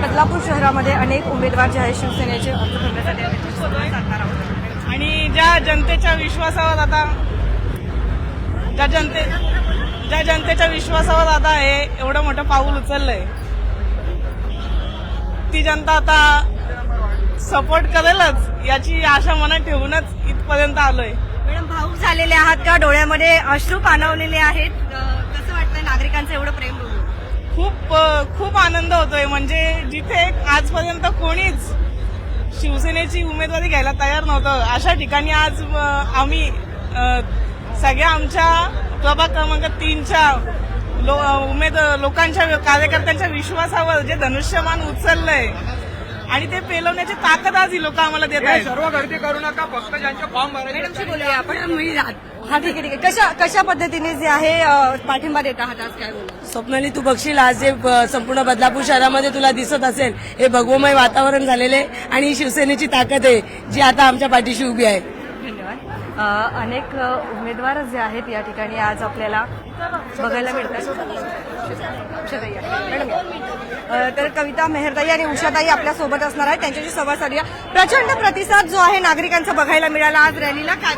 बदलापूर शहरामध्ये अनेक उमेदवार जे आहेत शिवसेनेचे अर्ज साधणार आहोत. आणि ज्या जनतेच्या विश्वासावर आता ज्या जनते ज्या जनतेच्या विश्वासावर आता हे एवढं मोठं पाऊल उचललंय ती जनता आता सपोर्ट करेलच याची आशा मनात ठेवूनच इथपर्यंत आलोय. मॅडम भाऊक झालेले आहात का? डोळ्यामध्ये अश्रू पाणवलेले आहेत. कसं वाटतंय नागरिकांचं एवढं प्रेम खूप खूप आनंद होतोय. म्हणजे जिथे आजपर्यंत कोणीच शिवसेनेची उमेदवारी घ्यायला तयार नव्हतं अशा ठिकाणी आज आम्ही सगळ्या आमच्या प्रभाग क्रमांक तीनच्या लो, उमेद लोकांच्या कार्यकर्त्यांच्या विश्वासावर जे धनुष्यमान उचललंय आणि ते पेलवण्याची ताकद आज ही लोक आम्हाला देत हे आहेत. सर्व गर्दी करू नका फक्त ज्यांचे फॉर्म भरायचे मॅडमशी बोलूया आपण. मी हा ठीक आहे ठीक आहे. कशा कशा पद्धतीने जे आहे अं, पाठिंबा देत आहात आज काय बोलू स्वप्नाली तू बघशील आज जे ब- संपूर्ण बदलापूर शहरामध्ये तुला दिसत असेल हे भगवमय वातावरण झालेले आणि ही शिवसेनेची ताकद आहे जी आता आमच्या पाठीशी उभी आहे. धन्यवाद. अनेक उमेदवार जे आहेत या ठिकाणी आज आपल्याला बघायला मिळतात. तर कविता मेहरताई आणि उषाताई आपल्यासोबत असणार आहेत. त्यांच्याशी संवाद साधूया. प्रचंड प्रतिसाद जो आहे नागरिकांचा बघायला मिळाला. आज रॅलीला काय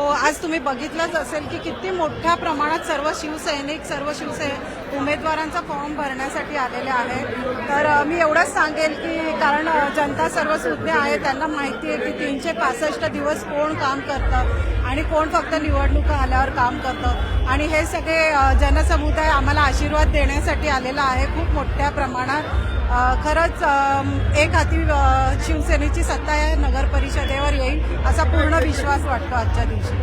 हो आज तुम्ही बघितलंच असेल की किती मोठ्या प्रमाणात सर्व शिवसैनिक सर्व शिवसैनिक उमेदवारांचा फॉर्म भरण्यासाठी आलेले आहेत. तर मी एवढंच सांगेल की कारण जनता सर्व सुज्ञ आहे त्यांना माहिती आहे की तीनशे पासष्ट दिवस कोण काम करतं आणि कोण फक्त निवडणुका आल्यावर काम करतं. आणि हे सगळे जनसमुदाय आम्हाला आशीर्वाद देण्यासाठी आलेला आहे. खूप मोठ्या प्रमाणात खरंच एक हाती शिवसेनेची सत्ता या नगर परिषदेवर येईल असा पूर्ण विश्वास वाटतो आजच्या दिवशी.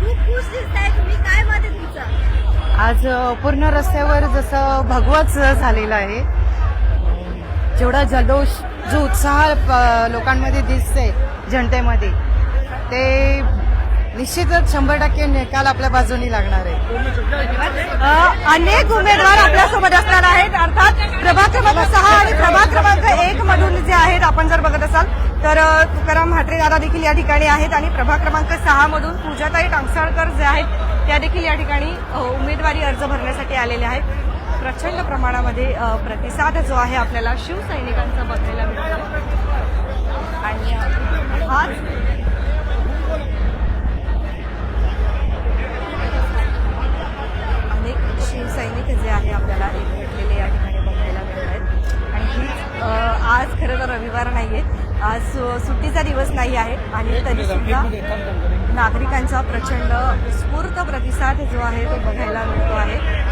खूप खुश दिसताय तुम्ही. काय मत आहे तुमचं? आज पूर्ण रस्त्यावर जसं भगवच झालेलं आहे जेवढा जल्लोष जो उत्साह लोकांमध्ये दिसते जनतेमध्ये ते निश्चितच शंभर टक्के निकाल आपल्या बाजूनी लागणार आहे. अनेक उमेदवार आपल्यासोबत असणार आहेत. अर्थात प्रभाग क्रमांक सहा आणि प्रभाग क्रमांक एक मधून जे आहेत आपण जर बघत असाल तर तुकाराम म्हात्रे दादा देखील या ठिकाणी आहेत आणि प्रभाग क्रमांक सहा मधून पूजाताई टांगसाळकर जे आहेत त्या देखील या ठिकाणी उमेदवारी अर्ज भरण्यासाठी आलेले आहेत. प्रचंड प्रमाणामध्ये प्रतिसाद जो आहे आपल्याला शिवसैनिकांचा बघायला मिळतो. आणि आज शिवसैनिक जे आहे आपल्याला एकवटलेले या ठिकाणी बघायला मिळत आहेत आणि हीच आज खरं तर रविवार नाहीये. आज सु- सुट्टीचा दिवस नाही आहे. आणि तरी सुद्धा नागरिकांचा प्रचंड स्फूर्त प्रतिसाद जो आहे तो बघायला मिळतो आहे.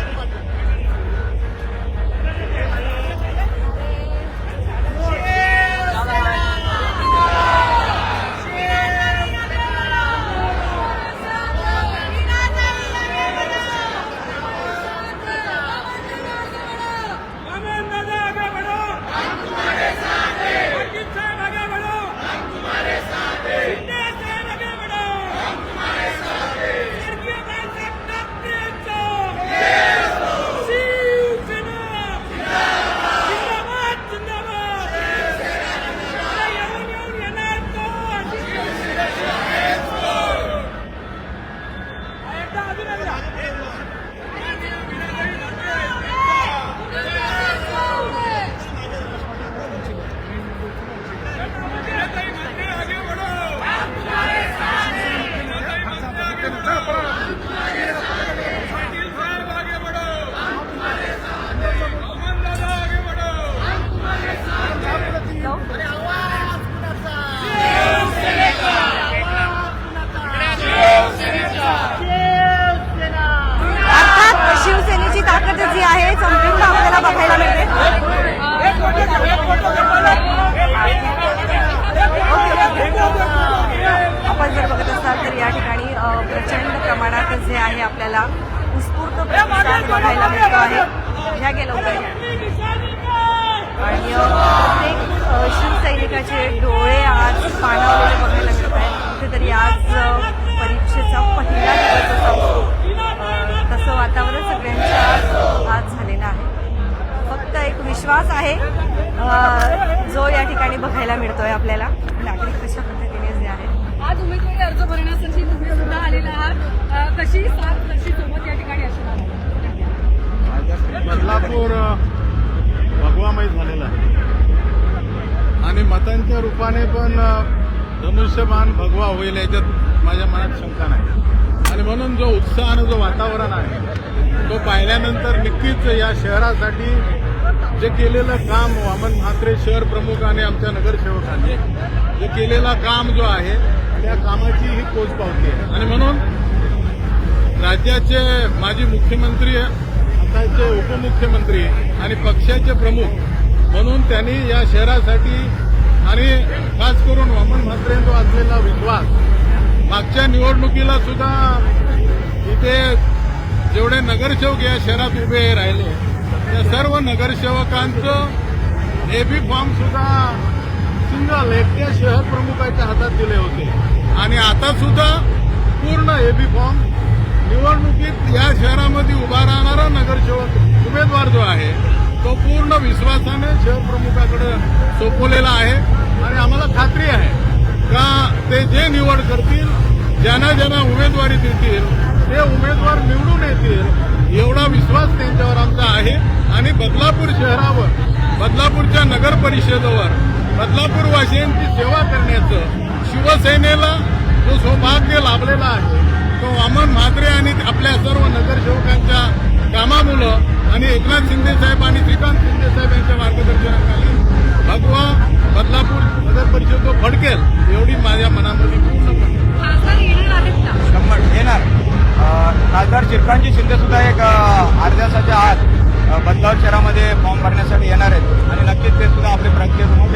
अर्थात विश्वास आहे. जो या ठिकाणी बघायला मिळतोय आपल्याला. नागरिक कशा पद्धतीने जे आहेत. आज उमेदवारी अर्ज भरण्यासाठी तुम्ही सुद्धा आलेला आहात. कशी साथ कशी सोबत या ठिकाणी असणार? बदलापूर भगवा भगवामय झालेला आहे. आणि मतांच्या रूपाने पण अ, धनुष्यबाण भगवा होईल याच्यात माझ्या मनात शंका नाही. आणि म्हणून जो उत्साह आणि जो वातावरण आहे तो पाहिल्यानंतर नक्कीच या शहरासाठी जे केलेलं काम वामन म्हात्रे शहर प्रमुख आणि आमच्या नगरसेवकांनी जे केलेलं काम जो आहे त्या कामाची ही पोचपावती आहे. आणि म्हणून राज्याचे माजी मुख्यमंत्री आताचे उपमुख्यमंत्री आणि पक्षाचे प्रमुख म्हणून त्यांनी या शहरासाठी आणि खास करून वामन म्हात्रे जो असलेला विश्वास मागच्या निवडणुकीला सुद्धा इथे जेवढे नगरसेवक या शहरात उभे राहिले त्या सर्व नगरसेवकांचं एबी फॉर्म सुद्धा सिंगल एकट्या शहर प्रमुखाच्या हातात दिले होते. आणि आता सुद्धा पूर्ण एबी फॉर्म निवडणुकीत या शहरामध्ये उभा राहणारा नगरसेवक उमेदवार जो आहे तो पूर्ण विश्वासाने शहर प्रमुखाकडे सोपवलेला आहे. आणि आम्हाला खात्री आहे का ते जे निवड करतील ज्यांना ज्यांना उमेदवारी देतील ते उमेदवार निवडून येतील एवढा विश्वास त्यांच्यावर आमचा आहे. आणि बदलापूर शहरावर बदलापूरच्या नगर परिषदेवर बदलापूरवासियांची सेवा करण्याचं शिवसेनेला जो सौभाग्य लाभलेला आहे तो वामन म्हात्रे आणि आपल्या सर्व नगरसेवकांच्या कामामुळं आणि एकनाथ शिंदे साहेब आणि श्रीकांत शिंदे साहेब यांच्या मार्गदर्शनाखाली भगवा बदलापूर नगर परिषद फडकेल एवढी माझ्या मनामध्ये पूर्ण शंभर येणार. खासदार शिरकांजी शिंदे सुद्धा एक अर्ध्या तासाच्या आत बदलाव शहरामध्ये फॉर्म भरण्यासाठी येणार आहेत. आणि नक्कीच ते सुद्धा आपले प्रक्रिया समोर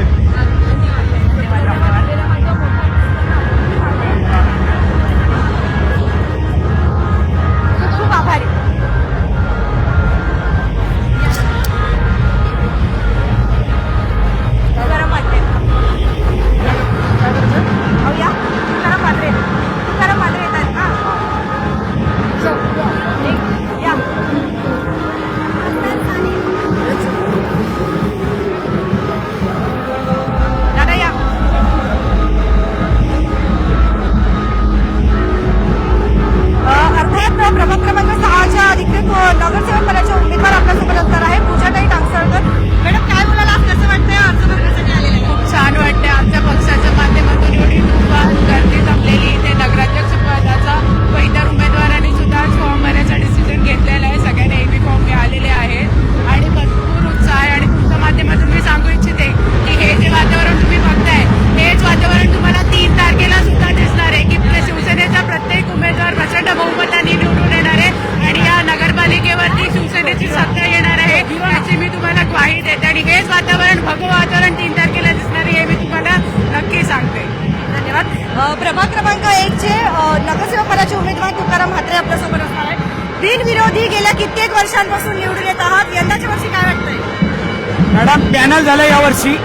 बिनविरोधी गेल्या कित्येक वर्षांपासून निवडून येत आहात. यंदाच्या वर्षी काय वाटतंय? मॅडम पॅनल झालं यावर्षी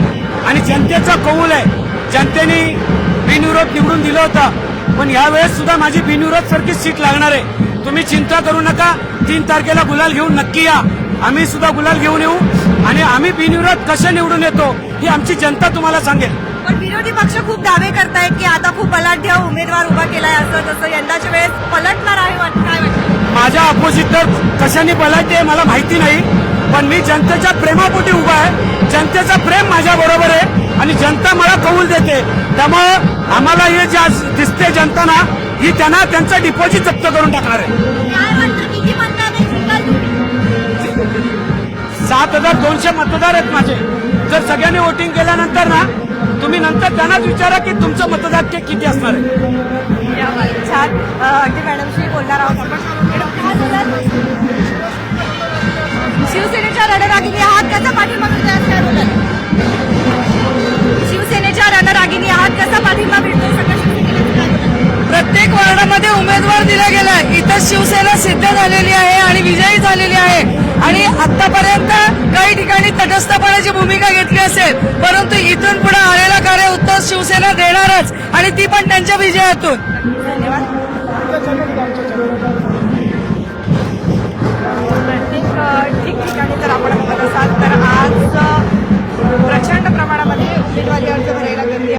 आणि जनतेचा कौल आहे. जनतेने बिनविरोध निवडून दिलं होतं. पण यावेळेस सुद्धा माझी बिनविरोध सारखी सीट लागणार आहे. तुम्ही चिंता करू नका. तीन तारखेला गुलाल घेऊन नक्की या. आम्ही सुद्धा गुलाल घेऊन येऊ. आणि आम्ही बिनविरोध कसे निवडून येतो ही आमची जनता तुम्हाला सांगेल. पण विरोधी पक्ष खूप दावे करतायत की आता खूप बलाढ्य उमेदवार उभा केलाय असं तसं यंदाच्या वेळेस पलटणार आहे काय वाटतं माझ्या अपोजिट तर कशाने ते मला माहिती नाही. पण मी जनतेच्या प्रेमापोटी उभा आहे. जनतेचं प्रेम माझ्या बरोबर आहे आणि जनता मला कौल देते. त्यामुळं आम्हाला हे जे दिसते जनताना ही त्यांना त्यांचं डिपॉझिट जप्त करून टाकणार आहे. सात हजार दोनशे मतदार आहेत माझे. जर सगळ्यांनी वोटिंग केल्यानंतर ना तुम्ही नंतर त्यांनाच विचारा की तुमचं मतदार के किती असणार आहे. छान. अ, अंटी मॅडमशी बोलणार आहोत आपण मॅडम, काय बोलाल? शिवसेनेच्या कसा पाठिंबा प्रत्येक वार्डामध्ये उमेदवार दिला गेलाय. इथं शिवसेना सिद्ध झालेली आहे आणि विजयी झालेली आहे. आणि आतापर्यंत काही ठिकाणी तटस्थपणाची भूमिका घेतली असेल परंतु इथून पुढे आलेला कार्य उत्तर शिवसेना देणारच आणि ती पण त्यांच्या विजयातून. ठिकठिकाणी जर आपण बघत असाल तर आज प्रचंड प्रमाणामध्ये उमेदवारी अर्ज भरायला